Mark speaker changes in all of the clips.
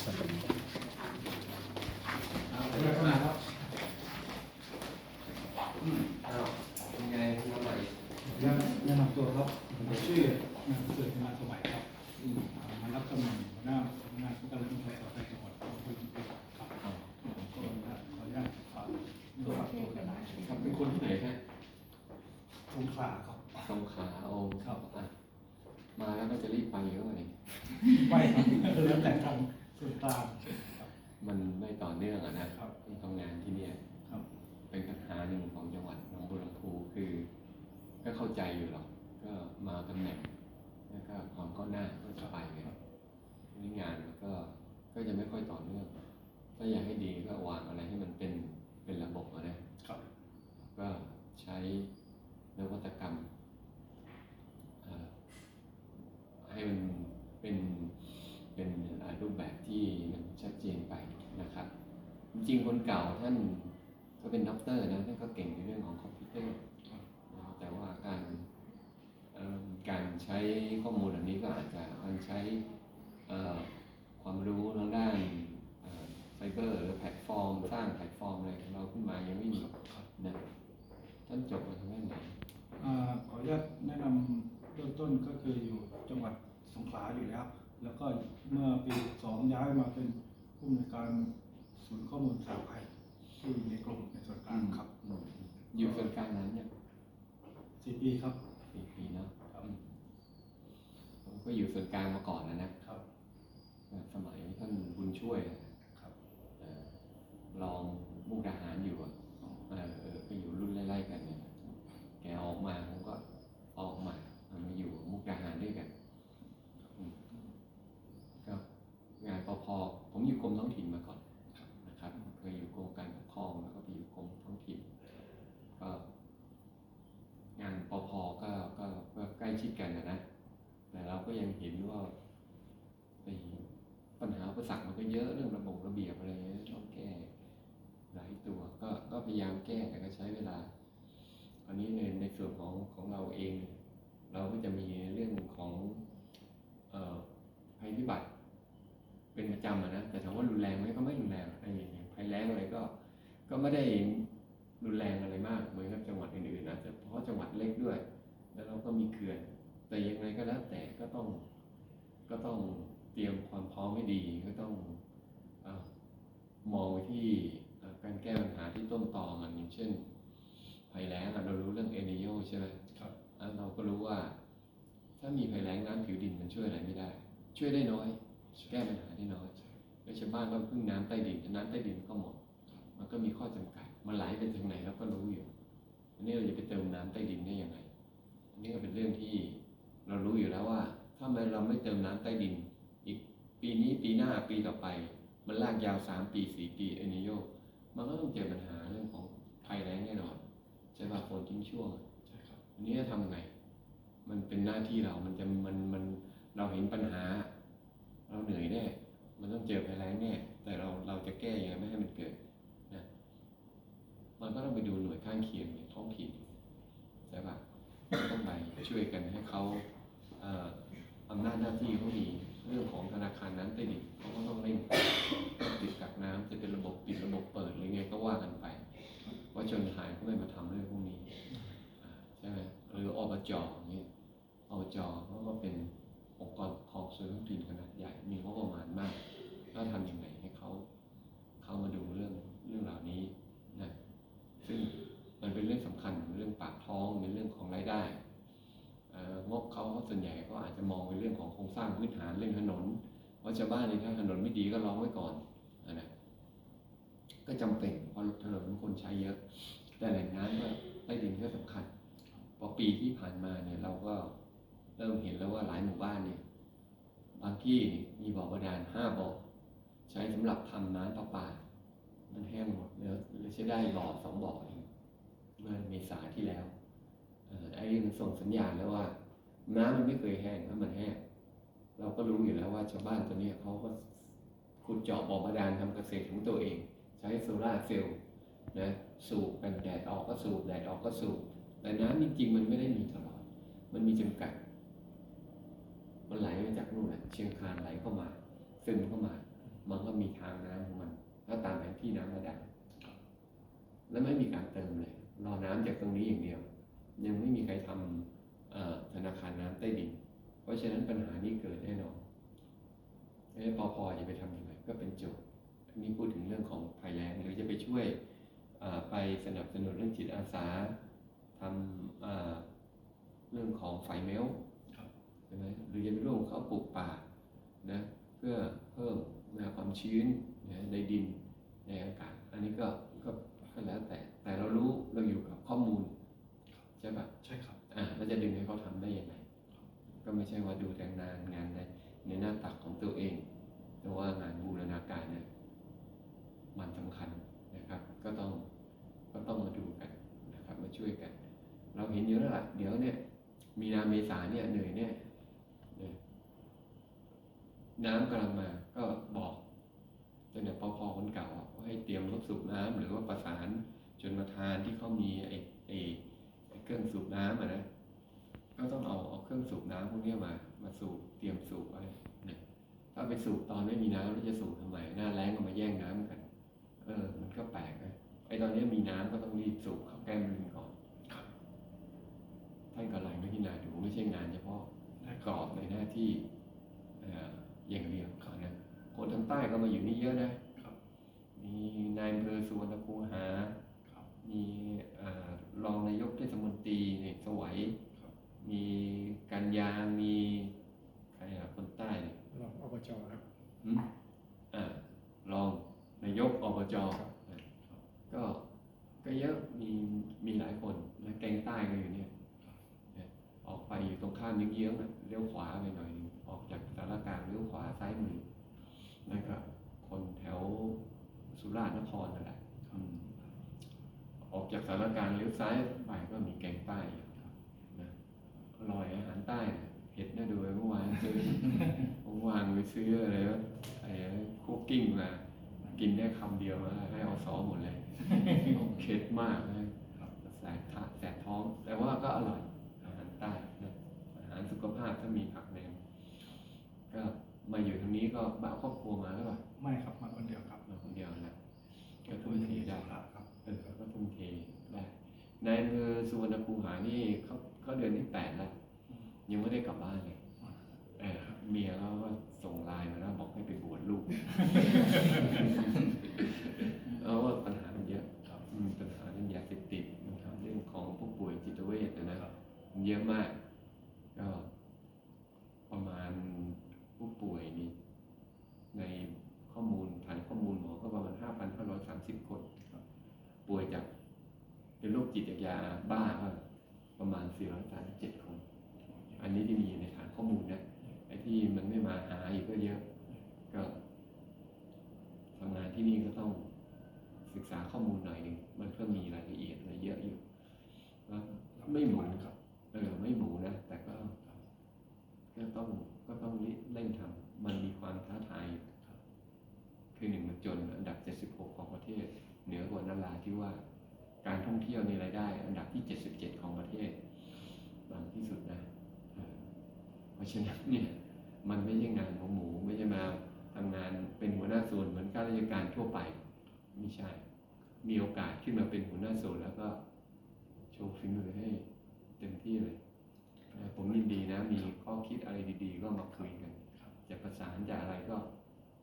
Speaker 1: งแนตัวรับผชื่อนายสริมาสมัยครับ
Speaker 2: มา
Speaker 1: รับตำแหน่งงานผู้การรถไรี
Speaker 2: คอ
Speaker 1: อนุตขออนุญ
Speaker 2: เป็นคนที่ไหนฮะ
Speaker 1: สงขลาครับ
Speaker 2: สงขลาอ้
Speaker 1: ครั
Speaker 2: มาแล้วก็จะรีบไปเยอะเลย
Speaker 1: ไม่แล้วแต่ทาง ส่วนกลางครับ
Speaker 2: มันไม่ต่อเนื่องอะนะครับที่ทำงานที่เนี่ย
Speaker 1: ครับ
Speaker 2: เป็นปัญหาหนึ่งของจังหวัดหนองบัวลำพูคือ ก็เข้าใจอยู่หรอกก็มาตำแหน่งแล้วก็ความก้าวหน้าก็จะไปไงนี่งานมันก็ก็จะไม่ค่อยต่อเนื่องถ้าอยากให้ดีก็วางอะไรให้มันเป็นเป็นระบบอะนะครับก็ใช้นวัตกรรมเอ่อให้มันเป็นเป็นอ่ารูปแบบที่มันชัดเจนไปนะครับ จริงคนเก่าท่านก็เป็นด็อกเตอร์นะท่านก็เก่งในเรื่องของคอมพิวเตอร์แต่ว่าการการใช้ข้อมูลอันนี้ก็อาจจะการใช้ ที่อยู่
Speaker 1: ในกรมในส่วนกลางครับ
Speaker 2: อืมอยู่ส่วนกลางนั้นเนี่ย
Speaker 1: สี่ปีครับ
Speaker 2: สี่ปีเนาะ
Speaker 1: ครับ
Speaker 2: ผมก็อยู่ส่วนกลางมาก่อนนะนะครับ สมัยท่านบุญช่วย
Speaker 1: ครับ
Speaker 2: เอ่อลองมุกดาหารอยู่อะเออเออก็อยู่รุ่นไล่ๆกันเนี่ยแกออกมาผมก็ออกมาเอามาอยู่มุกดาหารด้วยกันอืมก็งานปพผมอยู่กรมท้องถิ่นมาก่อนนะครับเคยอยู่กรมการปกครองแล้วก็ไปอยู่กรมท้องถิ่น ก็ งานปพก็ก็ก็ใกล้ชิดกันนะนะ แต่เราก็ยังเห็นว่าไอ้ ปัญหาอุปสรรคมันก็เยอะเรื่องระบบระเบียบอะไรเงี้ยต้องแก้หลายตัวก็ก็พยายามแก้แต่ก็ใช้เวลา อันนี้ในในส่วนของของเราเอง เราก็จะมีเรื่องของภัยพิบัติ เป็นประจำอะนะแต่ถามว่ารุนแรงไหมก็ไม่รุนแรงไอ้ยภัยแล้งอะไรก็ก็ไม่ได้รุนแรงอะไรมากเหมือนกับจังหวัดอื่นๆนะแต่เพราะจังหวัดเล็กด้วย แล้วเราก็มีเขื่อน แต่ยังไงก็แล้วแต่ก็ต้องก็ต้อง เตรียมความพร้อมให้ดีก็ต้องเออมองไปที่เอ่อการแก้ปัญหาที่ต้นตอมันอย่างเช่นภัยแล้งอะเรารู้เรื่องเอเนโยใช่ไหม
Speaker 1: ครับ
Speaker 2: อะเราก็รู้ว่า ถ้ามีภัยแล้งน้ำผิวดินมันช่วยอะไรไม่ได้ ช่วยได้น้อย แก้ปัญหาได้น้อยแล้วชาวบ้านก็พึ่งน้ำใต้ดินน้ำใต้ดินก็หมด มันก็มีข้อจำกัด มันไหลไปถึงไหนเราก็รู้อยู่อันนี้เราจะไปเติมน้ำใต้ดินได้ยังไง อันนี้ก็เป็นเรื่องที่เรารู้อยู่แล้วว่า ถ้ามันเราไม่เติมน้ำใต้ดิน อีกปีนี้ปีหน้าปีต่อไป มันลากยาวสามปีสี่ปีเอเนโยมันก็ต้องเจอปัญหาเรื่องของภัยแล้งแน่นอนใช่ป่ะฝนทิ้งช่วง
Speaker 1: ใช่ครับ
Speaker 2: อันนี้จะทำไง มันเป็นหน้าที่เรา มันจะมันมันเราเห็นปัญหา เราเหนื่อยแน่มันต้องเจอภัยแล้งแน่แต่เราเราจะแก้ยังไงไม่ให้มันเกิดนะมันก็ต้องไปดูหน่วยข้างเคียงในท้องถิ่นใช่ปะต้องไปช่วยกันให้เขาเอ่ออำนาจหน้าที่เขามี เรื่องของธนาคารน้ำใต้ดินเขาก็ต้องเร่งติดกักน้ำจะเป็นระบบปิดระบบเปิดหรือไงก็ว่ากันไป ว่าชนหายก็ไม่มาทำเรื่องพวกนี้ใช่ไหมหรืออบจอย่างเงี้ยอบจเขาก็เป็นองค์กรของส่วนท้องถิ่นขนาดใหญ่มีงบประมาณมากถ้าทำยังไง ของโครงสร้างพื้นฐานเรื่องถนนเพราะชาวบ้านในยถ้าถนนไม่ดีก็ร้องไว้ก่อนนะนะก็จำเป็นเพราะถนนคนใช้เยอะ แต่แหล่งน้ำก็ใต้ดินก็สำคัญพอปีที่ผ่านมาเนี่ยเราก็เริ่มเห็นแล้วว่าหลายหมู่บ้านเนี่ยบางที่มีบ่อบาดาลห้าบ่อใช้สำหรับทำน้ำประปา มันแห้งหมดแล้วเลือใช้ได้บ่อสองบ่อเองเมื่อเมษาที่แล้วไอ้นี่มันส่งสัญญาณแล้วว่า น้ำมันไม่เคยแห้งแล้วมันแห้ง เราก็รู้อยู่แล้วว่าชาวบ้านตัวนี้เขาก็ขุดเจาะบ่อบาดาลทำเกษตรของตัวเอง ใช้โซลาร์เซลล์นะสูบกันแดดออกก็สูบแดดออกก็สูบแต่น้ำจริงๆมันไม่ได้มีตลอด มันมีจำกัด มันไหลมาจากนู่นแหละเชียงคานไหลเข้ามา ซึมเข้ามา มันก็มีทางน้ำของมันแล้วตามแผนที่น้ำระดับแล้วไม่มีการเติมเลย รอน้ำจากตรงนี้อย่างเดียว ยังไม่มีใครทำเอ่อธนาคารน้ำใต้ดิน ราะฉะนั้นปัญหานี้เกิดแน่นอนเอ้ปอพอจะไปทำยังไงก็เป็นโจทย์อันนี้พูดถึงเรื่องของภัยแล้งหรือจะไปช่วยอ่าไปสนับสนุนเรื่องจิตอาสาทำอ่าเรื่องของไฟเมล
Speaker 1: ครับ
Speaker 2: ใช่ไหมหรือจะไปร่วมกับเขาปลูกป่านะเพื่อเพิ่มนะความชื้นนะในดินในอากาศ อันนี้ก็ก็ก็แล้ว ไม่ใช่ว่าดูแต่งานงานในในหน้าตักของตัวเองแต่ว่างานบูรณาการเนี่ยมันสำคัญนะครับ ก็ต้องก็ต้องมาดูกันนะครับ มาช่วยกัน เราเห็นอยู่แล้วล่ะเดี๋ยวเนี่ย มีนาเมษาเนี่ยเหนื่อยเนี่ยน้ำกำลังมาก็บอกเจ้าเนี่ยปพคนเก่าว่าให้เตรียมรถสูบน้ำหรือว่าประสานชนประทานที่เขามีไอ้ไอ้ไอ้เครื่องสูบน้ำอะนะ เอาเอาเครื่องสูบน้ำพวกเนี้ยมา มาสูบเตรียมสูบไว้เนี่ยถ้าไปสูบตอนไม่มีน้ำแล้วจะสูบทำไมหน้าแล้งก็มาแย่งน้ำกัน เออ มันก็แปลกนะไอ้ตอนนี้มีน้ำก็ต้องรีบสูบเข้าแก้มลิงก่อน
Speaker 1: ครับ
Speaker 2: ท่านก็ไล่ไม่พิจารณาดูไม่ใช่งานเฉพาะ
Speaker 1: ได้
Speaker 2: กรอบในหน้าที่เอ่ออย่างเดียวนะคนทางใต้ก็มาอยู่นี่เยอะนะ
Speaker 1: ครับ
Speaker 2: มีนายอำเภอสุวรรณคูหา
Speaker 1: ครับ
Speaker 2: มีเอ่อรองนายกเทศมนตรีเนี่ยสวัย
Speaker 1: ครับ
Speaker 2: มีกันยามีใครอะคนใต้เนี่ย
Speaker 3: รองอบจครับ
Speaker 2: หึอ่ารองนายกอบจ
Speaker 3: ครับ
Speaker 2: ก็ก็เยอะมีมีหลายคนนะแกงใต้ก็อยู่เนี่ยนะออกไปอยู่ตรงข้ามเยื้องๆอะเลี้ยวขวาไปหน่อยหนึงออกจากสารกลางเลี้ยวขวาซ้ายมือนั่นก็คนแถวสุราษฎร์นครนั่นแหละอืมออกจากสารกลางเลี้ยวซ้ายไปก็มีแกงใต้อยู่นะอร่อยอาหารใต้นะเห็ดน่าดูเลยเมื่อวานซื้อ เมื่อวานไป ซื้ออะไรวะไอ้คุกกิ้งมากินได้คำเดียวแล้วให้เอาซอหมดเลยเค็ดมากนะแสบท้าแสบท้อง แต่ว่าก็อร่อยอาหารใต้นะอาหารสุขภาพถ้ามีผักแนมก็มาอยู่ตรงนี้ก็บ้าครอบครัวมาแล้วป่ะ
Speaker 1: ไม่ครับมาคนเดียวครับ
Speaker 2: มาคนเดียวนะก็ทุ่มเทได้
Speaker 1: ครับครับ
Speaker 2: เออก็ทุ่มเทได้ในอำเภอสุวรรณภูหานี่เขาเขาเดือนที่แปดแล้วยังไม่ได้กลับบ้านเลย เออเมียเขาก็ส่งไลน์มาแล้วบอกให้ไปบวชลูกเอาว่าปัญหามันเยอะ
Speaker 1: ครับ
Speaker 2: อืมปัญหาเรื่องยาเสพติดนะครับเรื่องของผู้ป่วยจิตเวชนะนะ
Speaker 1: ครับ
Speaker 2: มันเยอะมาก ก็ประมาณผู้ป่วยนี่ในข้อมูลฐานข้อมูลหมอก็ประมาณ 5,530 คน ป่วยจากเป็นโรคจิตจากยาบ้าก็ประมาณ 437 คน อันนี้ที่มีในฐานข้อมูลนะไอ้ ที่มันไม่มาหาอีกก็เยอะ ก็ทำงานที่นี่ก็ต้องศึกษาข้อมูลหน่อยหนึ่งมันก็มีรายละเอียดอะไรเยอะอยู่ก็ไม่หมู
Speaker 1: ครับ
Speaker 2: เออไม่หมูนะ แต่ก็ก็ต้องก็ต้องเร่งทำมันมีความท้าทายอยู่คือหนึ่งมันจนอันดับ 76 ของประเทศ เหนือกว่านราที่ว่าการท่องเที่ยวในรายได้ อันดับที่ 77 ของประเทศต่ำที่สุดนะเออเพราะฉะนั้นเนี่ย มันไม่ใช่งานของหมูไม่ใช่มาทำงานเป็นหัวหน้าส่วนเหมือนข้าราชการทั่วไปไม่ใช่ มีโอกาสขึ้นมาเป็นหัวหน้าส่วนแล้วก็โชว์ฝีมือให้เต็มที่เลยผมยินดีนะ มีข้อคิดอะไรดีๆ ก็มาคุยกันจะประสานจะอะไรก็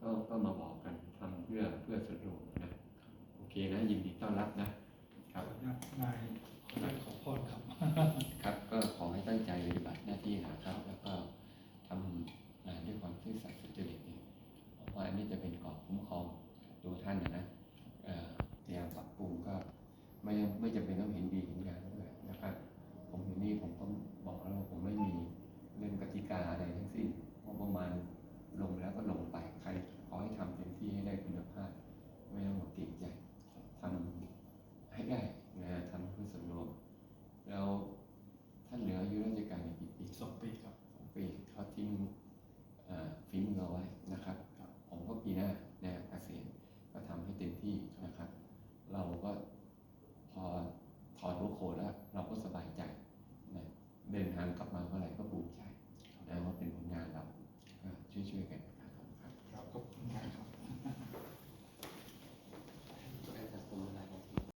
Speaker 2: ก็ก็มาบอกกันทำเพื่อเพื่อสรวมนะโอเคนะยินดีต้อนรับนะ
Speaker 1: ขออนุญาตนายขออนุญาตขอพรครับ
Speaker 2: ลงแล้วก็ลงไป